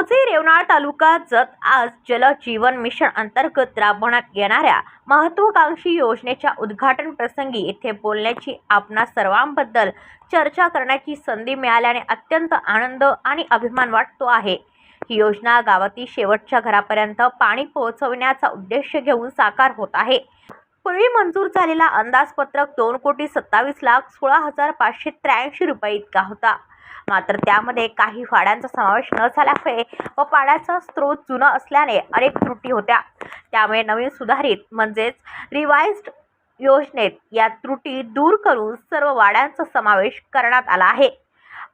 मोजे रेवनाळ तालुका जत आज जल जीवन मिशन अंतर्गत राबवण्यात येणाऱ्या महत्त्वाकांक्षी योजनेच्या उद्घाटन प्रसंगी येथे बोलण्याची आपणा सर्वांबद्दल चर्चा करण्याची संधी मिळाल्याने अत्यंत आनंद आणि अभिमान वाटतो आहे. ही योजना गावातील शेवटच्या घरापर्यंत पाणी पोहोचविण्याचा उद्देश घेऊन साकार होत आहे. पूर्वी मंजूर झालेला अंदाजपत्रक दोन कोटी सत्तावीस लाख सोळा हजार पाचशे त्र्याऐंशी रुपये इतका होता. मात्र त्यामध्ये काही वाड्यांचा समावेश न झाल्यामुळे व पाण्याचा स्रोत जुना असल्याने अनेक त्रुटी होत्या. त्यामुळे नवीन सुधारित म्हणजेच रिवाइज्ड योजनेत या त्रुटी दूर करून सर्व वाड्यांचा समावेश करण्यात आला आहे.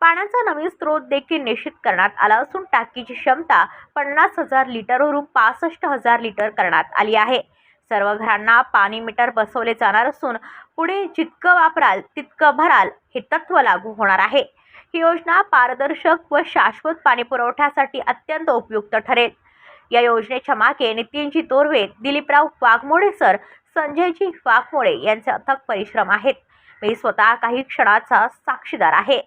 पाण्याचा नवीन स्रोत देखील निश्चित करण्यात आला असून टाकीची क्षमता पन्नास हजार लिटरवरून पासष्ट हजार लिटर करण्यात आली आहे. सर्व घरांना पाणी मीटर बसवले जाणार असून पुढे जितकं वापराल तितकं भराल हे तत्व लागू होणार आहे. ही योजना पारदर्शक व शाश्वत पाणी पुरवठ्यासाठी अत्यंत उपयुक्त ठरेल. या योजनेच्या मागे नितीनजी तोरवे दिलीपराव वाघमोडे सर संजयजी वाघमोडे यांचे अथक परिश्रम आहेत. मी स्वतः काही क्षणाचा साक्षीदार आहे.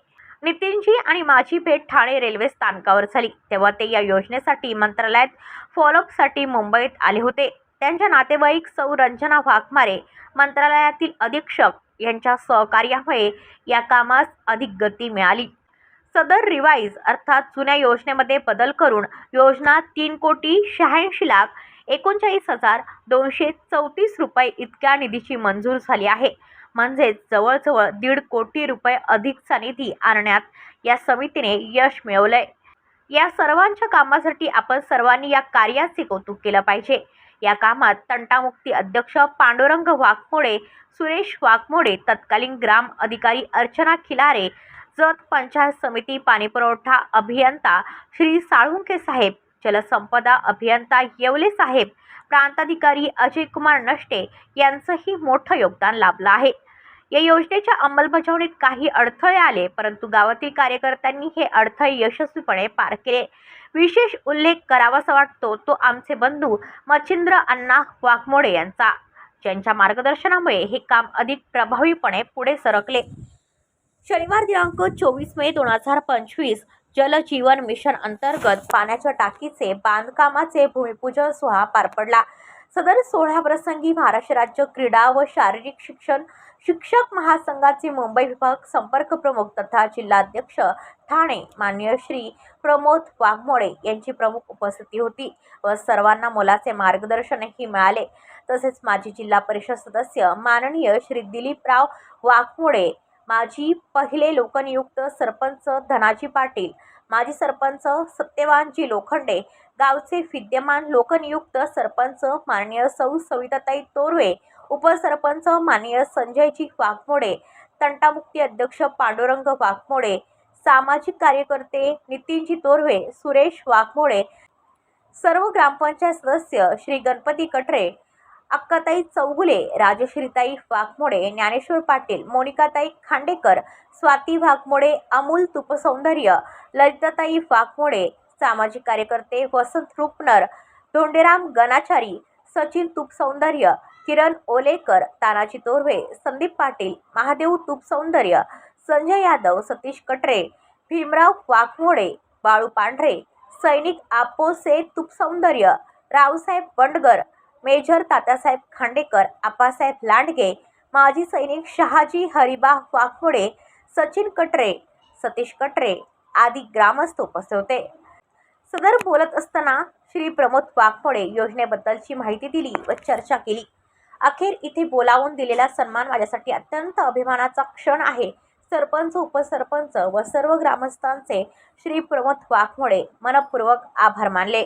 नितीनजी आणि माझी भेट ठाणे रेल्वे स्थानकावर झाली. तेव्हा ते या योजनेसाठी मंत्रालयात फॉलोअपसाठी मुंबईत आले होते. त्यांच्या नातेवाईक सौ. रंजना वाघमारे मंत्रालयातील अधीक्षक यांच्या सहकार्यामुळे या कामास अधिक गती मिळाली. सदर रिवाईज अर्थात जुन्या योजनेमध्ये बदल करून योजना तीन कोटी शहाऐंशी लाख एकोणचाळीस हजार दोनशे चौतीस रुपये इतक्या निधीची मंजूर झाली आहे. म्हणजेच जवळजवळ दीड कोटी रुपये अधिकचा निधी आणण्यात या समितीने यश मिळवलंय. या सर्वांच्या कामासाठी आपण सर्वांनी या कार्याचे कौतुक केलं पाहिजे. या कामात तंटामुक्ती अध्यक्ष पांडुरंग वाघमोडे सुरेश वाघमोडे तत्कालीन ग्राम अधिकारी अर्चना खिलारे जत पंचायत समिती पाणीपुरवठा अभियंता श्री साळुंके साहेब जलसंपदा अभियंता येवले साहेब प्रांताधिकारी अजय कुमार नष्टे यांचंही मोठं योगदान लाभलं आहे. या योजनेच्या अंमलबजावणीत काही अडथळे आले परंतु गावातील कार्यकर्त्यांनी हे अडथळे यशस्वीपणे पार केले. विशेष उल्लेख करावासा वाटतो तो आमचे बंधू मच्छिंद्र अण्णा वाघमोडे यांचा. ज्यांच्या मार्गदर्शनामुळे हे काम अधिक प्रभावीपणे पुढे सरकले. शनिवार दिनांक चोवीस मे दोन हजार पंचवीस जल जीवन मिशन अंतर्गत पाण्याच्या टाकीचे बांधकामाचे भूमिपूजन सोहळा पार पडला. सदर सोहळ्याप्रसंगी महाराष्ट्र राज्य क्रीडा व शारीरिक शिक्षण शिक्षक महासंघाचे मुंबई विभाग संपर्क प्रमुख तथा जिल्हाध्यक्ष ठाणे मान्य श्री प्रमोद वाघमोडे यांची प्रमुख उपस्थिती होती व सर्वांना मोलाचे मार्गदर्शनही मिळाले. तसेच माजी जिल्हा परिषद सदस्य माननीय श्री दिलीपराव वाघमोडे माजी पहिले लोकनियुक्त सरपंच धनाजी पाटील माजी सरपंच सत्यवानजी लोखंडे गावचे विद्यमान लोकनियुक्त सरपंच माननीय सौ सविताताई तोरवे उपसरपंच माननीय संजयजी वाघमोडे तंटामुक्ती अध्यक्ष पांडुरंग वाघमोडे सामाजिक कार्यकर्ते नितीनजी तोरवे सुरेश वाघमोडे सर्व ग्रामपंचायत सदस्य श्री गणपती कटरे अक्काताई चौगुले राजश्रीताई वाघमोडे ज्ञानेश्वर पाटील मोनिकाताई खांडेकर स्वाती वाघमोडे अमूल तुपसौंदर्य ललिताताई वाघमोडे सामाजिक कार्यकर्ते वसंत रुपनर धोंडेराम गणाचारी सचिन तुपसौंदर्य किरण ओलेकर तानाजी तोरवे संदीप पाटील महादेव तुपसौंदर्य संजय यादव सतीश कटरे भीमराव वाघमोडे बाळू पांढरे सैनिक आपोसे तुपसौंदर्य रावसाहेब बंडगर मेजर तात्यासाहेब खांडेकर आप्पासाहेब लांडगे माजी सैनिक शहाजी हरिबा वाघमोडे सचिन कटरे सतीश कटरे आदी ग्रामस्थ उपस्थित होते. सदर बोलत असताना श्री प्रमोद वाघमोडे योजनेबद्दलची माहिती दिली व चर्चा केली. अखेर इथे बोलावून दिलेला सन्मान माझ्यासाठी अत्यंत अभिमानाचा क्षण आहे. सरपंच उपसरपंच व सर्व ग्रामस्थांचे श्री प्रमोद वाघमोडे मनपूर्वक आभार मानले.